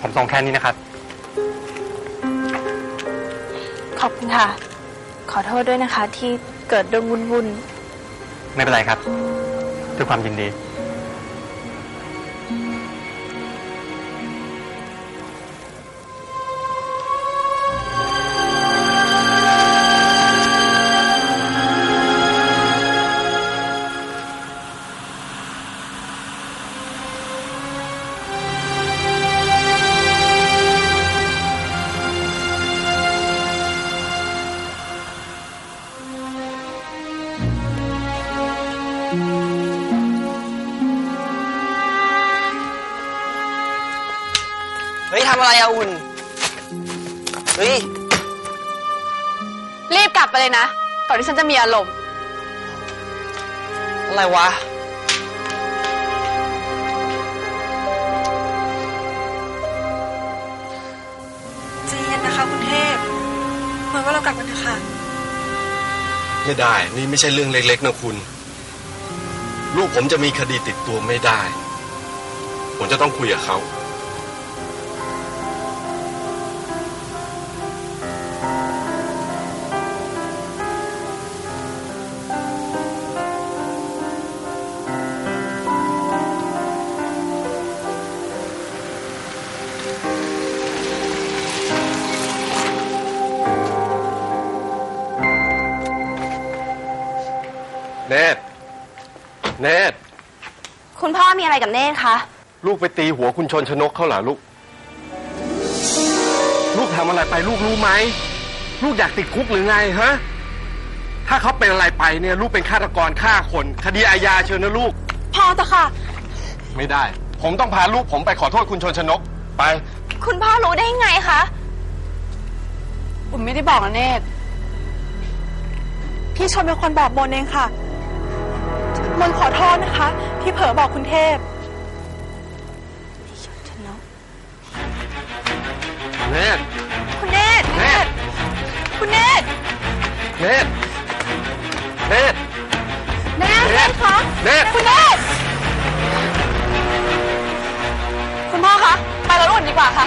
ผมส่งแค่นี้นะครับ ขอบคุณค่ะ ขอโทษด้วยนะคะ ที่เกิดเรื่องวุ่นไม่เป็นไรครับ ด้วยความยินดี อะไรอะอุ่น เฮ้ยๆรีบกลับไปเลยนะก่อนที่ฉันจะมีอารมณ์ อะไรวะ ใจเย็นนะคะคุณเทพเหมือนว่าเรากลับกันเถอะค่ะ ไม่ได้ นี่ไม่ใช่เรื่องเล็ก ๆ นะคุณ ลูกผมจะมีคดีติดตัวไม่ได้ ผมจะต้องคุยกับเขา เนตคุณพ่อมีอะไรกับเนธคะ ลูกไปตีหัวคุณชนชนกเขาเหรอลูก ลูกทำอะไรไปลูกรู้ไหม ลูกอยากติดคุกหรือไงฮะ ถ้าเขาเป็นอะไรไปเนี่ย ลูกเป็นฆาตกรฆ่าคน คดีอาญาเชียวนะลูก พอเถอะค่ะ ไม่ได้ ผมต้องพาลูกผมไปขอโทษคุณชนชนกไป คุณพ่อรู้ได้ยังไงคะ ผมไม่ได้บอกนะเนธพี่ชนเป็นคนบอกมนเองค่ะ มนขอโทษนะคะ ที่เผลอบอกคุณเทพเนตคุณเนธเนตคุณเนธเนตเนตเนธเนธคะเนตคุณเนธคุณพ่อคะ ไปรถอุ่นดีกว่าค่ะ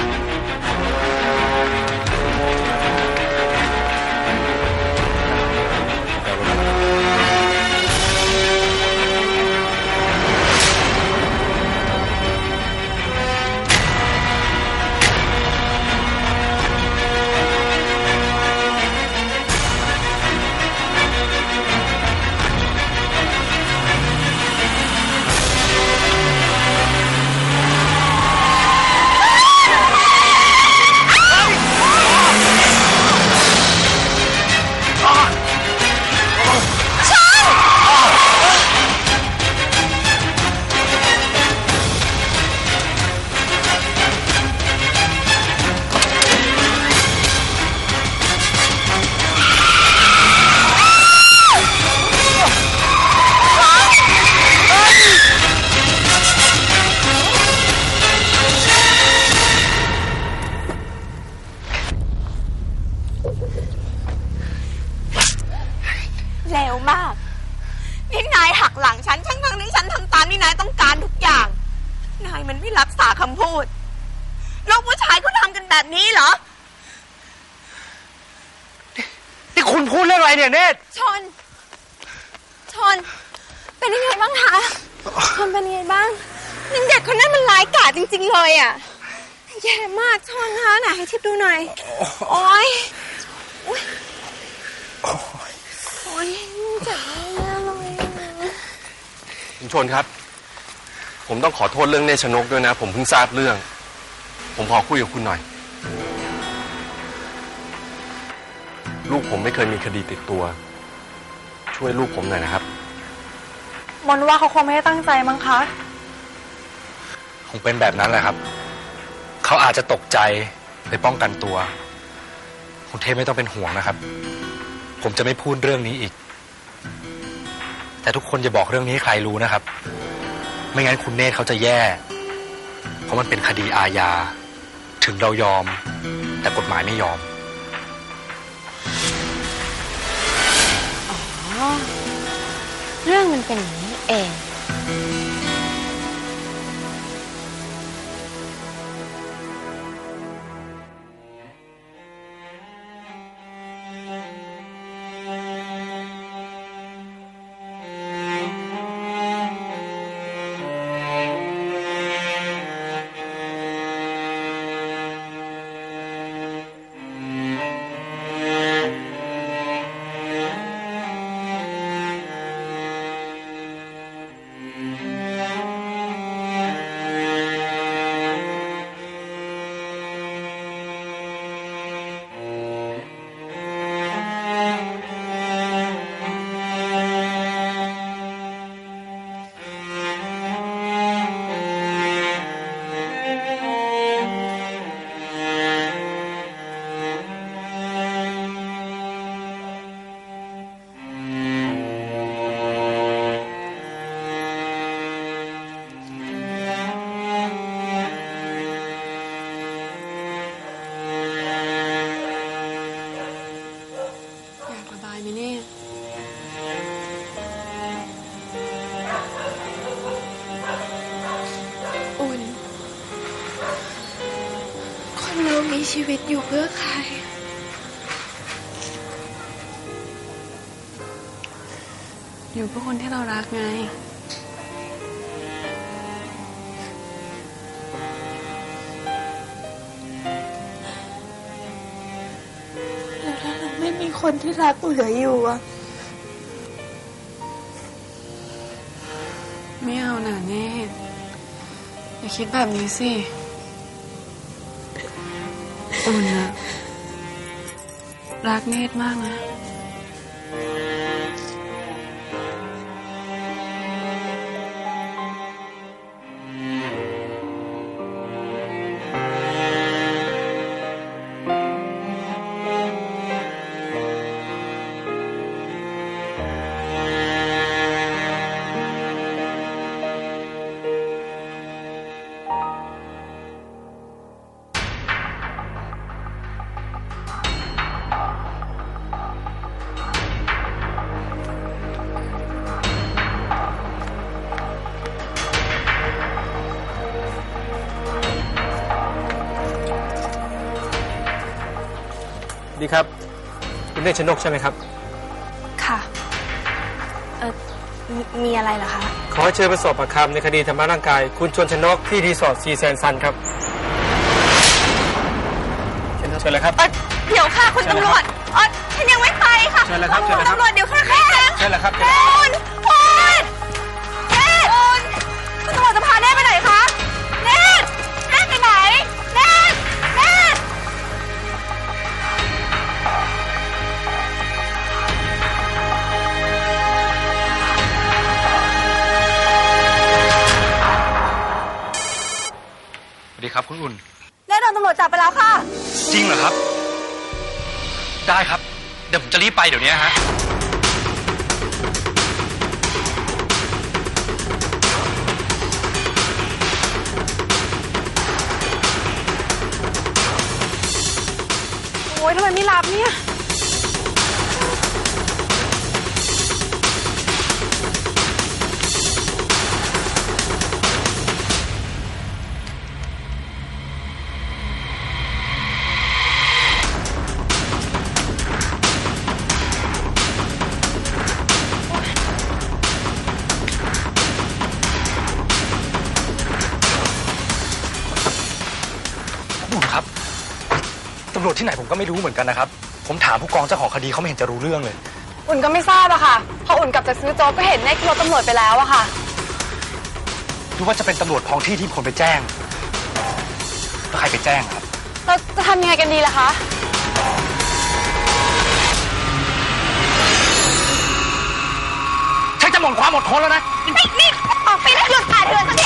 เร็วมาก นี่นายหักหลังฉันทั้งทั้งๆที่ฉันทำตามที่นายต้องการทุกอย่าง นายมันไม่รักษาคำพูดลูกผู้ชายเขาทำกันแบบนี้เหรอ นี่คุณพูดเรื่องอะไรเนี่ยเนตชน ชน เป็นยังไงบ้างคะ ชนเป็นยังไงบ้างนังเด็กคนนั้นมันร้ายกาจจริง ๆ เลยอะ แย่มากชนคะไหนให้ทิพย์ดูหน่อย โอ๊ยโอ๊ยโอ๊ยเจ็บมากเลยอะ คุณชนครับ ผมต้องขอโทษเรื่องเนชนกด้วยนะ ผมเพิ่งทราบเรื่อง ผมขอคุยกับคุณหน่อย ลูกผมไม่เคยมีคดีติดตัว ช่วยลูกผมหน่อยนะครับ มนว่าเขาคงไม่ได้ตั้งใจมั้งคะ คงเป็นแบบนั้นแหละครับ เขาอาจจะตกใจเลยป้องกันตัว คุณเทพไม่ต้องเป็นห่วงนะครับ ผมจะไม่พูดเรื่องนี้อีก แต่ทุกคนจะบอกเรื่องนี้ให้ใครรู้นะครับ ไม่งั้นคุณเนธเขาจะแย่ เพราะมันเป็นคดีอาญา ถึงเรายอม แต่กฎหมายไม่ยอมเรื่องมันเป็นอย่างนี้เอง มีชีวิตอยู่เพื่อใคร อยู่เพื่อคนที่เรารักไง แล้วถ้าเราไม่มีคนที่รักเหลืออยู่อะไม่เอาหน่าเนตอย่าคิดแบบนี้สิ อุ่นนะรักเนตรมากนะ คุณเนตรชนกใช่ไหมครับ ค่ะ เออมมีอะไรเหรอคะ ขอให้เชิญไปสอบปากคำในคดีทำร้ายร่างกาย คุณชวนชนกที่รีสอร์ทซีแซนซันครับเชิญเลยครับ เออเดี๋ยวค่ะคุณเชิญเลยตำรครัวบจเออฉันยังไม่ไปค่ะเชิญเลยครับเชิญเลยครับตำรวจเดี๋ยวค่ะแค่เชิญเลยครับ คุณคุณเดีครับ คุณอุ่นเนตโดนตำรวจจับไปแล้วค่ะ จริงเหรอครับ ได้ครับ เดี๋ยวผมจะรีบไปเดี๋ยวนี้ฮะ โอ๊ยทำไมไม่รับเนี่ย วจที่ไหนผมก็ไม่รู้เหมือนกันนะครับ ผมถามผู้กองเจ้าของคดีเขาไม่เห็นจะรู้เรื่องเลย อุ่นก็ไม่ทราบอะค่ะ พออุ่นกลับจากซื้อโจ๊กก็เห็นในรถตำรวจไปแล้วอะค่ะ หรือว่าจะเป็นตำรวจท้องที่ที่คนไปแจ้งแล้วใครไปแจ้งอะครับ เราจะทำยังไงกันดีล่ะคะ ฉันจะหมดความอดทนแล้วนะ นี่นี่ออกไปแล้วหยุดถ่ายเธอสัก